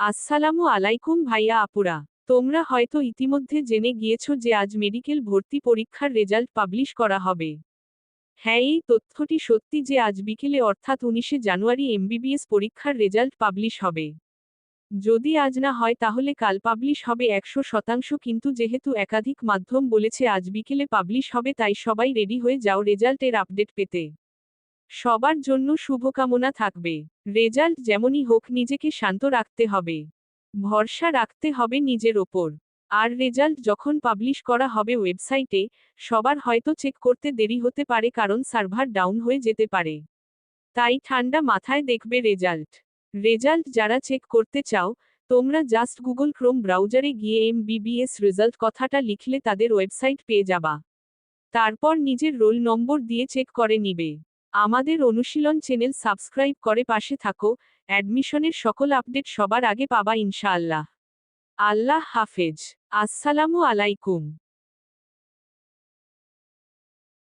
আসসালামু আলাইকুম ভাইয়া আপুরা। তোমরা হয়তো ইতিমধ্যে জেনে গিয়েছো যে আজ মেডিকেল ভর্তি পরীক্ষার রেজাল্ট পাবলিশ করা হবে। হ্যাঁ এই তথ্যটি সত্যি যে আজ বিকেলে অর্থাৎ উনিশে জানুয়ারি এমবিবিএস পরীক্ষার রেজাল্ট পাবলিশ হবে। যদি আজ না হয় তাহলে কাল পাবলিশ হবে একশো শতাংশ কিন্তু যেহেতু একাধিক মাধ্যম বলেছে আজ বিকেলে পাবলিশ হবে তাই সবাই রেডি হয়ে যাও রেজাল্টের আপডেট পেতে। সবার জন্য শুভকামনা থাকবে। রেজাল্ট যেমনই হোক নিজেকে শান্ত রাখতে হবে। ভরসা রাখতে হবে নিজের ওপর। আর রেজাল্ট যখন পাবলিশ করা হবে ওয়েবসাইটে, সবার হয়তো চেক করতে দেরি হতে পারে কারণ সার্ভার ডাউন হয়ে যেতে পারে। তাই ঠান্ডা মাথায় দেখবে রেজাল্ট। রেজাল্ট যারা চেক করতে চাও, তোমরা জাস্ট গুগল ক্রোম ব্রাউজারে গিয়ে এমবিবিএস রেজাল্ট কথাটা লিখলে তাদের ওয়েবসাইট পেয়ে যাবা। তারপর নিজের রোল নম্বর দিয়ে চেক করে নিবে। আমাদের অনুশীলন চ্যানেল সাবস্ক্রাইব করে পাশে থাকো। অ্যাডমিশনের সকল আপডেট সবার আগে পাবা ইনশাআল্লাহ। আল্লাহ হাফেজ। আসসালামু আলাইকুম।